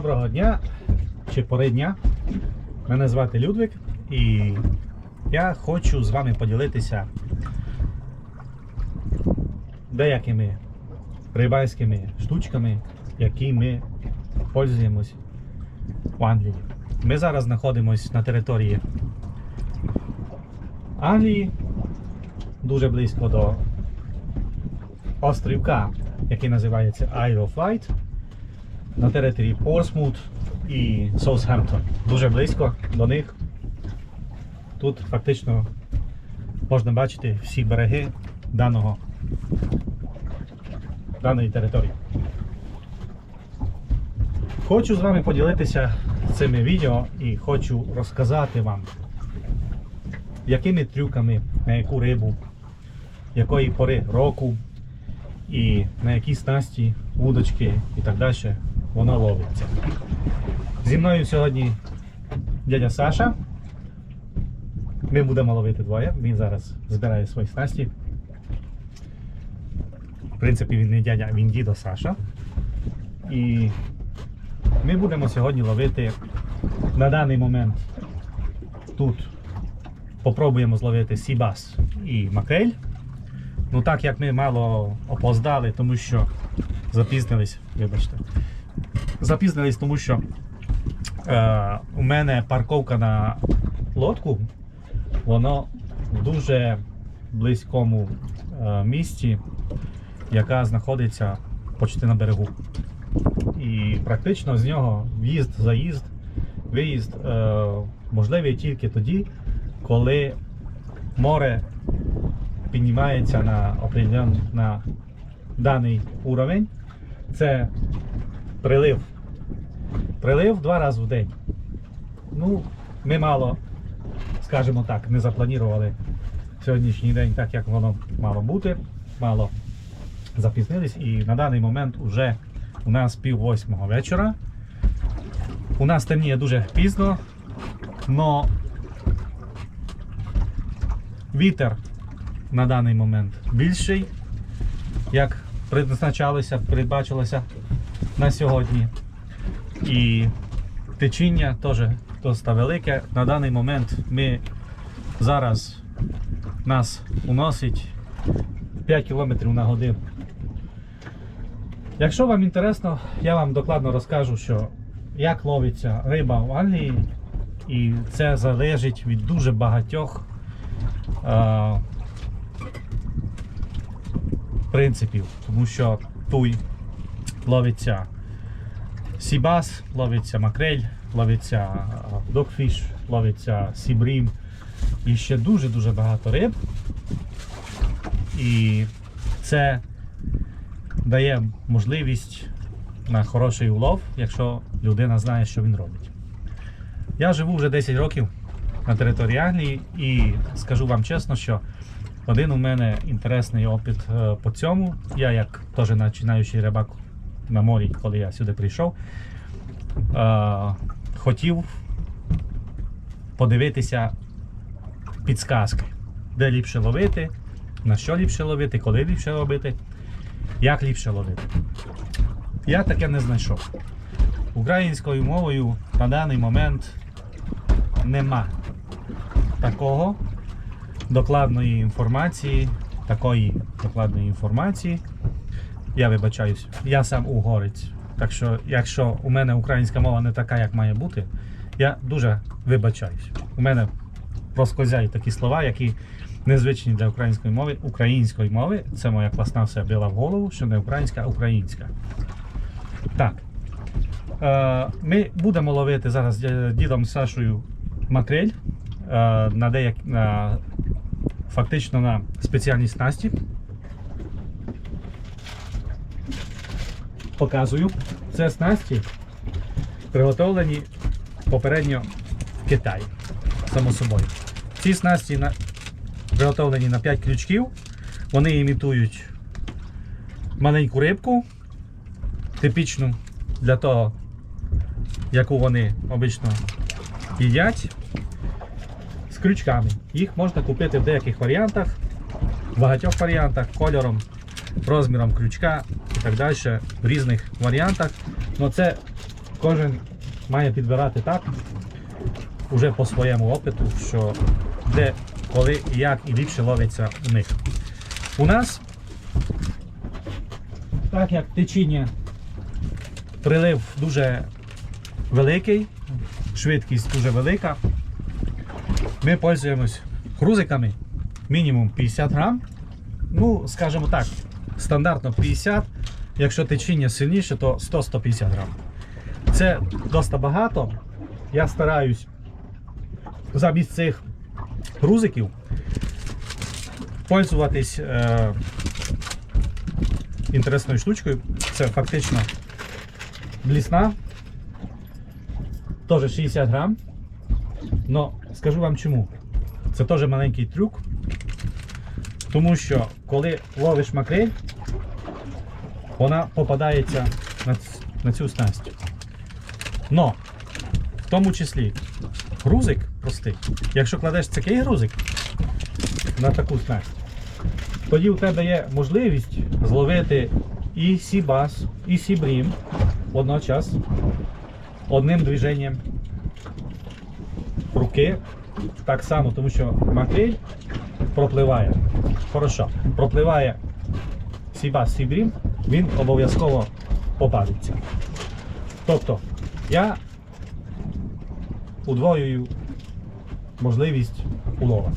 доброго дня чи пори дня. Мене звати Людвиг і я хочу з вами поділитися деякими рибальськими штучками, які ми пользуємось в Англії. Ми зараз знаходимося на території Англії, дуже близько до острівка, який називається Isle of Wight на території Порсмут і Соутгемптон. Дуже близько до них. Тут фактично можна бачити всі береги даного, даної території. Хочу з вами поділитися цими відео і хочу розказати вам, якими трюками, на яку рибу, якої пори року і на які снасті, вудочки і так далі воно ловиться. Зі мною сьогодні дядя Саша. Ми будемо ловити двоє. Він зараз збирає свої снасті. В принципі, він не дядя, він дідо Саша. І ми будемо сьогодні ловити на даний момент тут. Попробуємо зловити сібас і макрель. Ну так як ми мало опоздали, тому що запізнились, вибачте. Запізнились, тому що е, у мене парковка на лодку, воно в дуже близькому е, місці, яка знаходиться почти на берегу. І практично з нього в'їзд, заїзд, виїзд е, можливий тільки тоді, коли море піднімається на на даний уровень. Це прилив. Прилив два рази в день. Ну, ми мало, скажімо так, не запланували сьогоднішній день так, як воно мало бути. Мало запізнились і на даний момент вже у нас пів восьмого вечора. У нас темніє дуже пізно, але вітер на даний момент більший, як призначалося, передбачилося на сьогодні. І течіння теж досить велике. На даний момент ми зараз нас уносить 5 км на годину. Якщо вам інтересно, я вам докладно розкажу, що як ловиться риба в Англії, і це залежить від дуже багатьох е, принципів, тому що туй ловиться сібас, ловиться макрель, ловиться докфіш, ловиться сібрім і ще дуже-дуже багато риб. І це дає можливість на хороший улов, якщо людина знає, що він робить. Я живу вже 10 років на території Англії і скажу вам чесно, що один у мене інтересний опит е, по цьому. Я як теж починаючий рибак на морі, коли я сюди прийшов, е, хотів подивитися підсказки, де ліпше ловити, на що ліпше ловити, коли ліпше ловити, як ліпше ловити. Я таке не знайшов. Українською мовою на даний момент нема такого докладної інформації, такої докладної інформації. Я вибачаюсь, я сам угорець. Так що, якщо у мене українська мова не така, як має бути, я дуже вибачаюсь. У мене проскозяють такі слова, які незвичні для української мови. Української мови це моя класна все била в голову, що не українська, а українська. Так. Е, Ми будемо ловити зараз з дідом Сашою макрель е, на деяк... на фактично на спеціальній снасті. Показую. Це снасті приготовлені попередньо в Китаї, само собою. Ці снасті на... приготовлені на 5 крючків. Вони імітують маленьку рибку, типічну для того, яку вони обично їдять з крючками. Їх можна купити в деяких варіантах, в багатьох варіантах, кольором, розміром крючка і так далі, в різних варіантах. Но це кожен має підбирати так, уже по своєму опиту, що де, коли, як і ліпше ловиться у них. У нас, так як течіння, прилив дуже великий, швидкість дуже велика. Ми пользуємось грузиками мінімум 50 грам. Ну, скажімо так, стандартно 50. Якщо течіння сильніше, то 100-150 грам. Це досить багато. Я стараюсь замість цих грузиків пользуватись е, інтересною штучкою. Це фактично блісна. Теж 60 грам. Но скажу вам чому. Це теж маленький трюк. Тому що коли ловиш макрель, вона попадається на, на цю снасть. Но в тому числі грузик простий. Якщо кладеш такий грузик на таку снасть, тоді у тебе є можливість зловити і сібас, і сібрім водночас одним движенням руки. Так само, тому що макрель пропливає. Хорошо, пропливає сібас, сібрім, він обов'язково попадеться. Тобто я удвоюю можливість улова.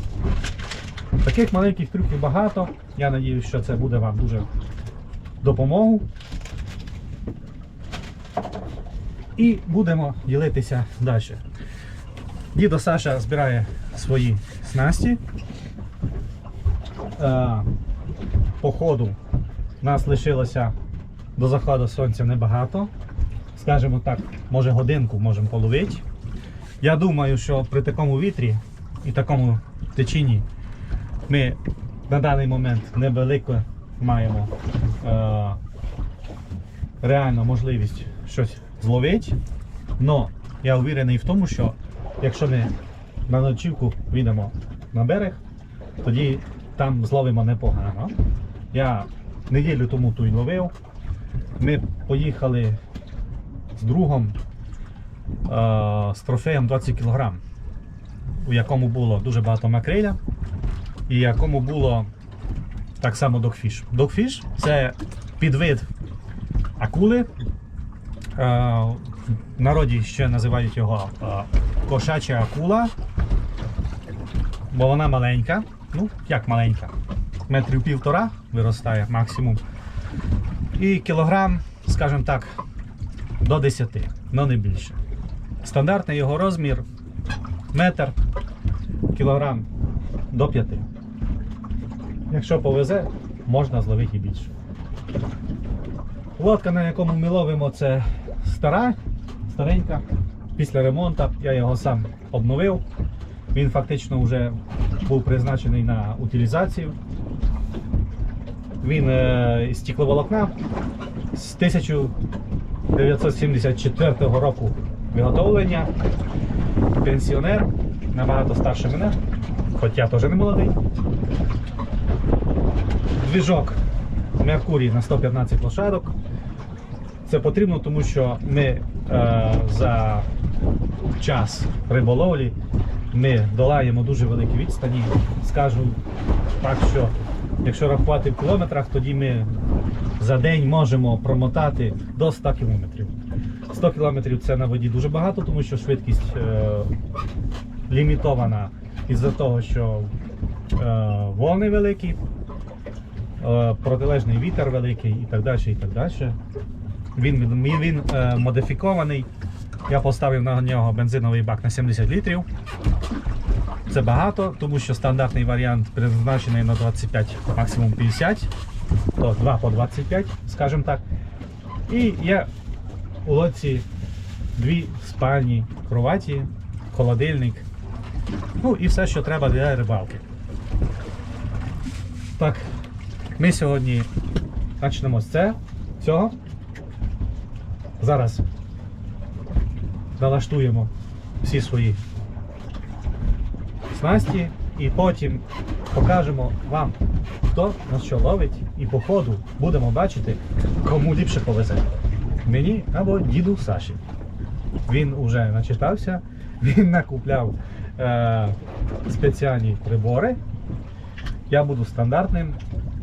Таких маленьких трюків багато. Я сподіваюся, що це буде вам дуже допомогу. І будемо ділитися далі. Дідо Саша збирає свої снасті. Е, По ходу нас лишилося до заходу сонця небагато. Скажімо так, може годинку можемо половити. Я думаю, що при такому вітрі і такому течінні ми на даний момент невелико маємо е, реально можливість щось зловити. Но я уверений в тому, що якщо ми на ночівку підемо на берег, тоді там зловимо непогано. Я неділю тому тут ловив. Ми поїхали з другом е, з трофеєм 20 кг, у якому було дуже багато макреля і якому було так само догфіш. Догфіш це підвид акули. Е, в народі ще називають його е, кошача акула, бо вона маленька. Ну, як маленька, метрів півтора виростає максимум. І кілограм, скажімо так, до 10, але не більше. Стандартний його розмір метр, кілограм до 5. Якщо повезе, можна зловити і більше. Лодка, на якому ми ловимо, це стара, старенька. Після ремонту я його сам обновив. Він фактично вже був призначений на утилізацію. Він е, із стекловолокна з 1974 року виготовлення. Пенсіонер, набагато старше мене, хоч я теж не молодий. Двіжок Меркурій на 115 лошадок. Це потрібно, тому що ми е, за час риболовлі ми долаємо дуже великі відстані. Скажу так, що якщо рахувати в кілометрах, тоді ми за день можемо промотати до 100 кілометрів. 100 кілометрів це на воді дуже багато, тому що швидкість е, лімітована із-за того, що е, волни великі, е, протилежний вітер великий і так далі. І так далі. Він, він, він е, модифікований. Я поставив на нього бензиновий бак на 70 літрів. Це багато, тому що стандартний варіант призначений на 25, максимум 50, то 2 по 25, скажімо так. І є у лодці дві спальні кроваті, холодильник, ну і все, що треба для рибалки. Так, ми сьогодні почнемо з цього. Зараз налаштуємо всі свої снасті і потім покажемо вам, хто на що ловить, і по ходу будемо бачити, кому ліпше повезе. Мені або діду Саші. Він вже начитався, він накупляв е, спеціальні прибори. Я буду стандартним,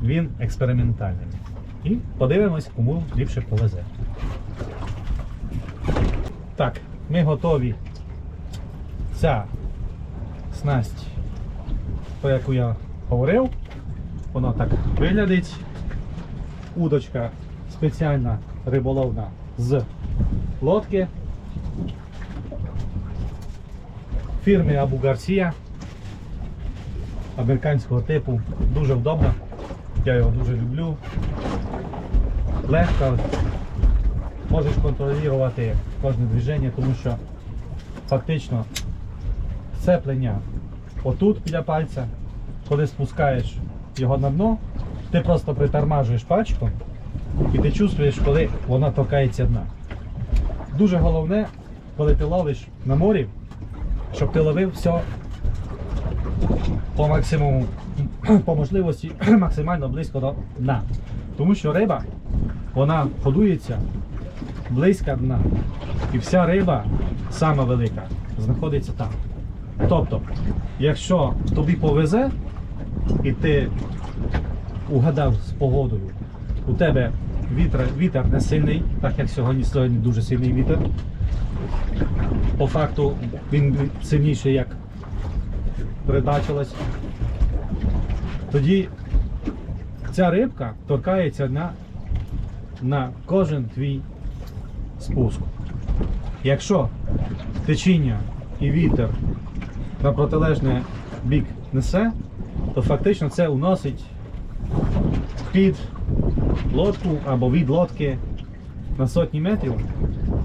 він експериментальним. І подивимось, кому ліпше повезе. Так, ми готові. Ця снасть, про яку я говорив, воно так виглядить. Удочка спеціальна риболовна з лодки. Фірми Абу Гарсія. Американського типу. Дуже вдобно. Я його дуже люблю. Легко. Можеш контролювати кожне движення, тому що фактично сцеплення отут біля пальця, коли спускаєш його на дно, ти просто притормажуєш пальчиком і ти чувствуєш, коли вона торкається дна. Дуже головне, коли ти ловиш на морі, щоб ти ловив все по максимуму, по можливості максимально близько до дна. Тому що риба, вона годується близько дна. І вся риба, сама велика, знаходиться там. Тобто, якщо тобі повезе, і ти угадав з погодою, у тебе вітер, вітер не сильний, так як сьогодні сьогодні дуже сильний вітер. По факту він сильніший, як передбачилось. Тоді ця рибка торкається на, на кожен твій спуск. Якщо течіння і вітер на протилежний бік несе, то фактично це уносить під лодку або від лодки на сотні метрів.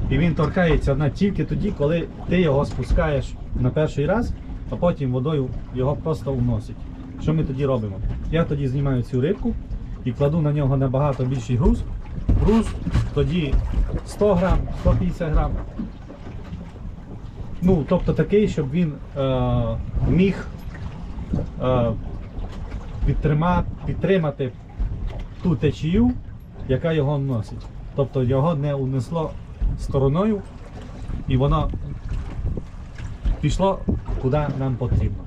І він торкається одна тільки тоді, коли ти його спускаєш на перший раз, а потім водою його просто уносить. Що ми тоді робимо? Я тоді знімаю цю рибку і кладу на нього набагато більший груз. Груз тоді 100 грам, 150 грам. Ну, тобто такий, щоб він е, міг е, підтрима, підтримати ту течію, яка його носить. Тобто його не унесло стороною і воно пішло куди нам потрібно.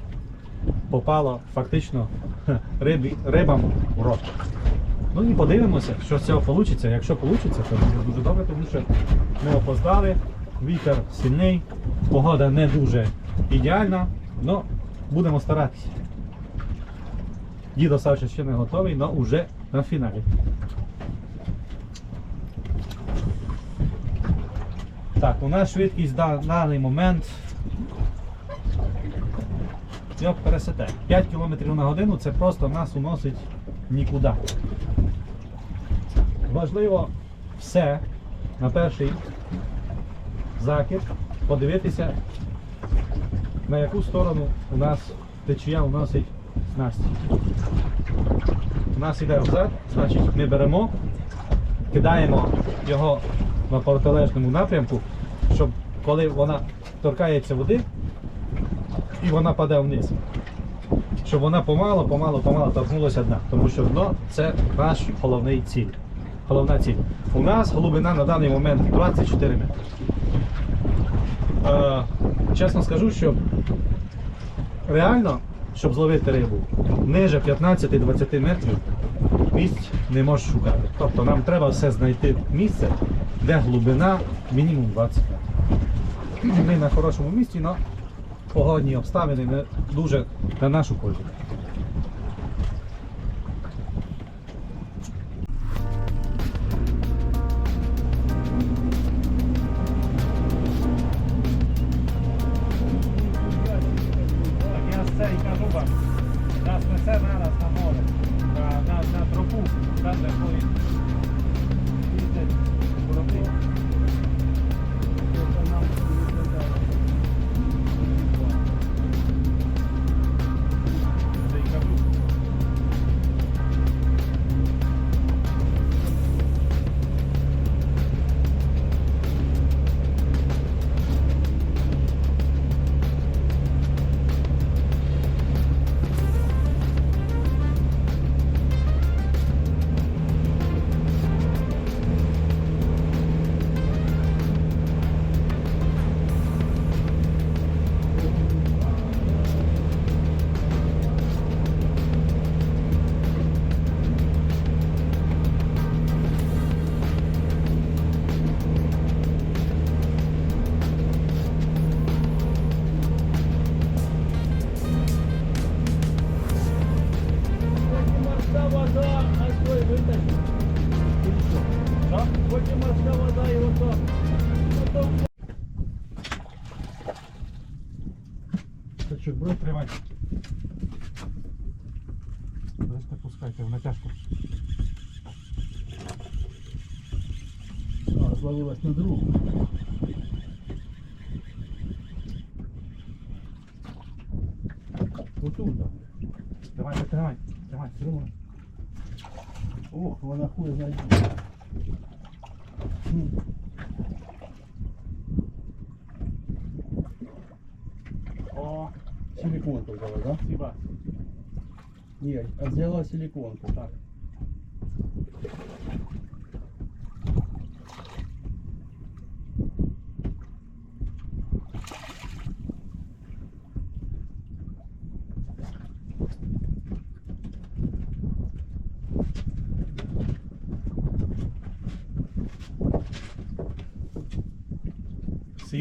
Попало фактично рибі, рибам в рот. Ну і подивимося, що з цього вийде. Якщо вийде, то буде дуже добре, тому що ми опоздали, вітер сильний, погода не дуже ідеальна, але будемо старатися. Дідо Саша ще не готовий, але вже на фіналі. Так, у нас швидкість на даний момент. Як пересете. 5 км на годину це просто нас уносить нікуди. Важливо все на перший закид подивитися, на яку сторону у нас течія уносить снасті. У нас іде взад, значить ми беремо, кидаємо його на протилежному напрямку, щоб коли вона торкається води і вона паде вниз, щоб вона помало, помало, помало торкнулася дна. Тому що дно це наш головний ціль. Головна ціль. У нас глибина на даний момент 24 метри. Е, чесно скажу, що реально, щоб зловити рибу, ниже 15-20 метрів місць не можеш шукати. Тобто нам треба все знайти місце, де глибина мінімум 20 метрів. Ми на хорошому місці, але погодні обставини не дуже на нашу пользу. Вона хуй знайде. О, Силиконку взяла, да? Спасибо. Нет, взяла силиконку. Так.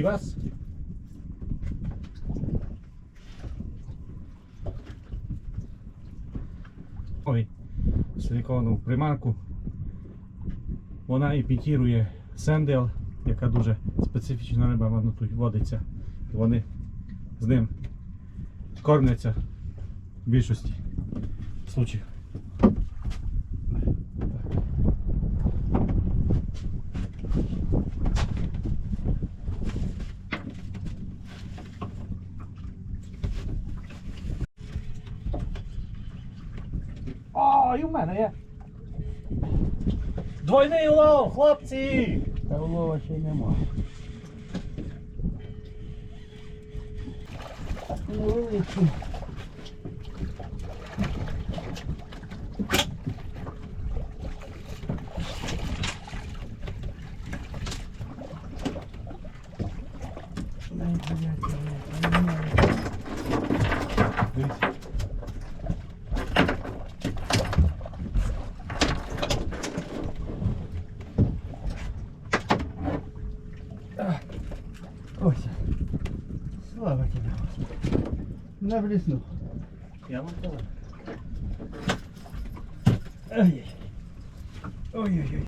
Сивас? Ой, силіконову приманку. Вона імітує сендел, яка дуже специфічна риба, вона тут водиться. І вони з ним кормляться в більшості случаїв. О, і в мене є. Двойний лов, хлопці! Та улова ще й нема. Невеличкий. Ось. Слава тебе, Господи. На блесну. Я вам. Ай. Ой-ой-ой.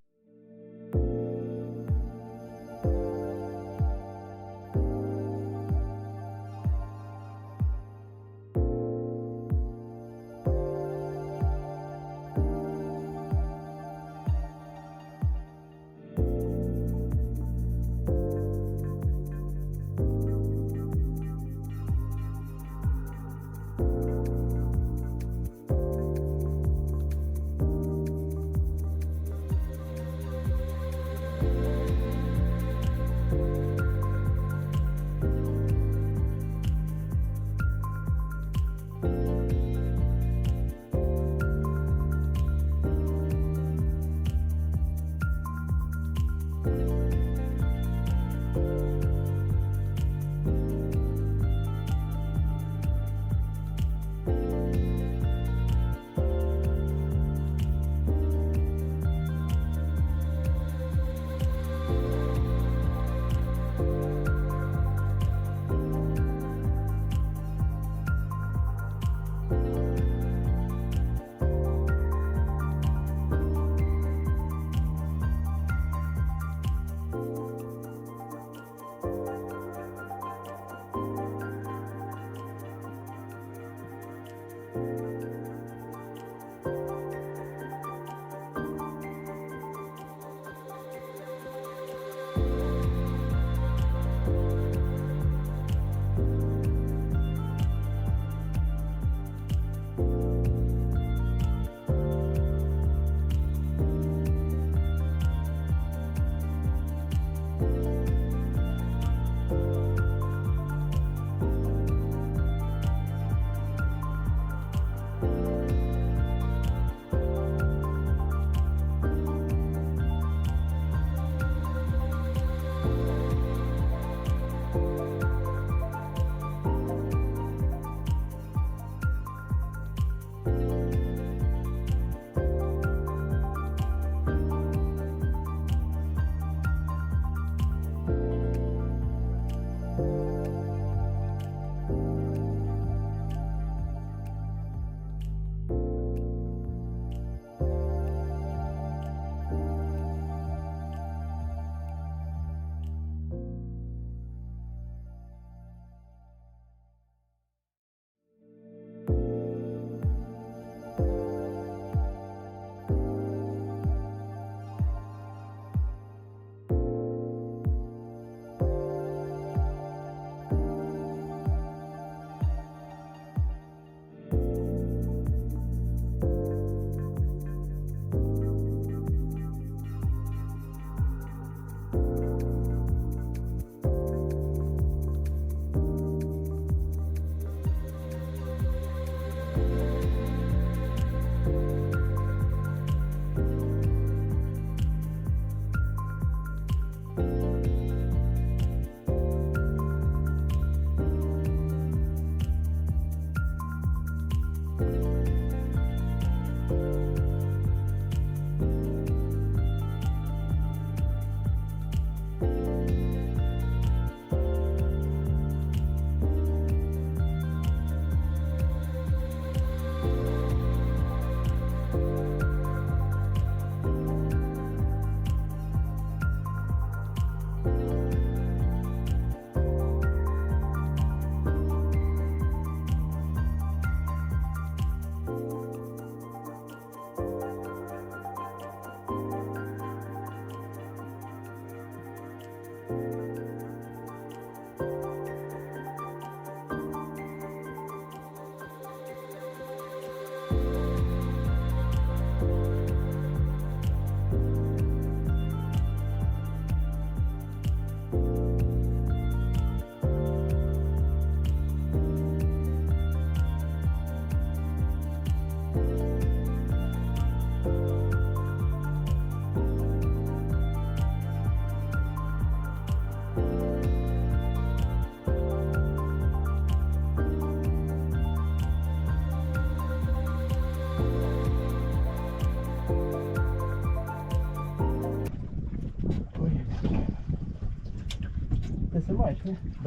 Ой.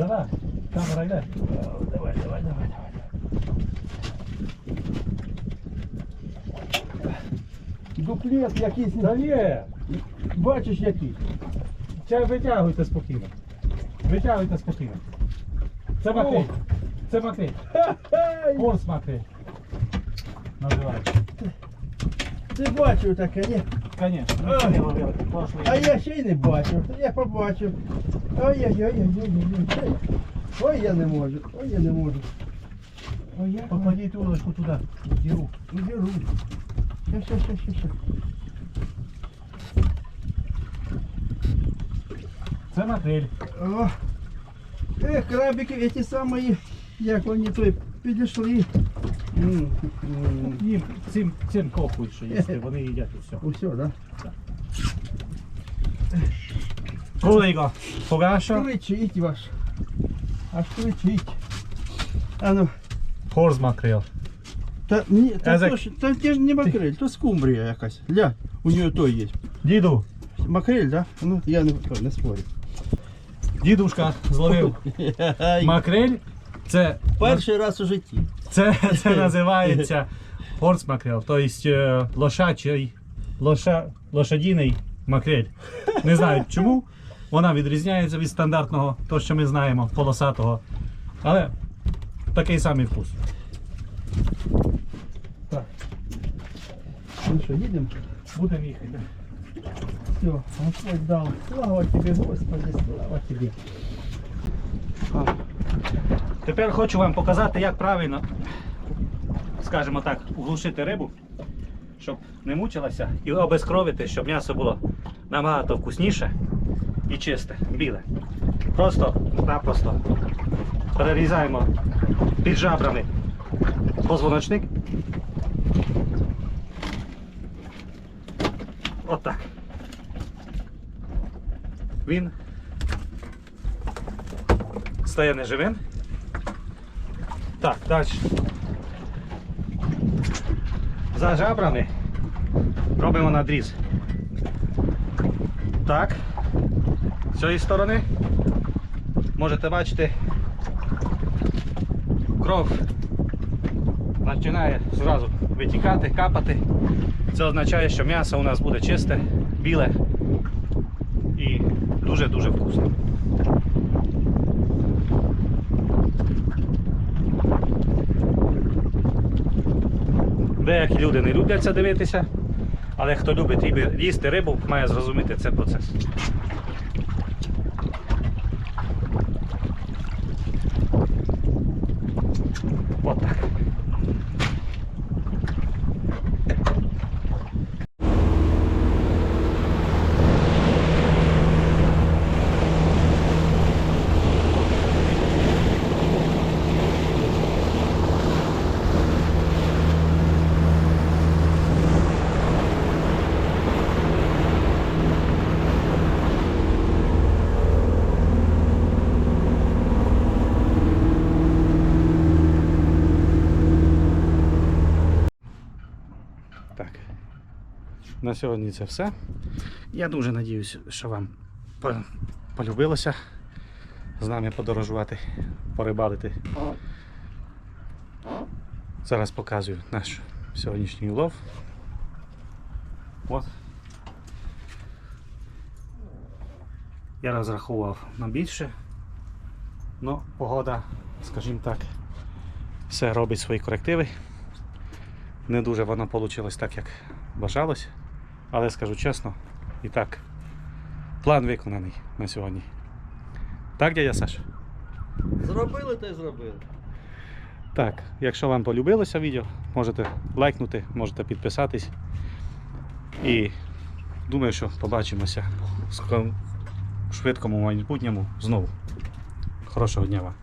Давай, камера йде. Давай, давай, давай, давай. Дуплет якийсь. Та є. Бачиш який. Чай витягуйте спокійно. Витягуйте спокійно. Це макрель. Це. Хе-хе! Форс макрель. Називається. Ти бачив таке, ні? Конечно. Ай. Ми ловили прошлий А рік. я ще й не бачив. Я побачив. Ой-ой-ой-ой-ой-ой. Ой, я не можу. Ой, я не можу. Ой, я Покладіть удочку туди, в діру. Беру. Ща, ща, ща, ща, ща. Це макрель. О. Эх, крабики эти самые, як вони той підійшли. М, м. Їм цим, цим копують, що їсти, вони їдять і все. Усьо, да? Колего, погаша. Кричить ваш. Аж кричить. А ну, Форс макрель. та ні, та, Езек. то, ж- та це ж не макрель, то скумбрія якась. Ля, у нього той є. Діду, Макрель, да? Ну, я не, то, не спорю. дідушка зловив макрель. Це, Перший раз у житті. це, це називається форс макрель, тобто лошачий, лоша, лошадіний макрель. Не знаю чому. Вона відрізняється від стандартного, то що ми знаємо, полосатого. Але такий самий вкус. Так, Ну що, їдемо? будемо їхати. Все, Господь дал. Слава тебе, Господи, слава тебе. Тепер хочу вам показати, як правильно, скажімо так, углушити рибу, щоб не мучилася, і обезкровити, щоб м'ясо було набагато вкусніше і чисте, біле. Просто-напросто перерізаємо під жабрами позвоночник. Отак. Він стає неживим. Так, далі. За жабрами робимо надріз. Так. З цієї сторони можете бачити кров починає зразу витікати, капати. Це означає, що м'ясо у нас буде чисте, біле і дуже-дуже вкусне. Деякі люди не люблять це дивитися, але хто любить їсти рибу, має зрозуміти цей процес. Сьогодні це все. Я дуже надіюсь, що вам полюбилося з нами подорожувати, порибалити. Зараз показую наш сьогоднішній улов. От. Я розраховував на більше. Ну, погода, скажімо так, все робить свої корективи. Не дуже воно вийшло так, як бажалось. Але скажу чесно, і так, план виконаний на сьогодні. Так, дядя Саш? Зробили, то й зробили. Так, якщо вам полюбилося відео, можете лайкнути, можете підписатись. І думаю, що побачимося в швидкому майбутньому знову. Хорошого дня вам!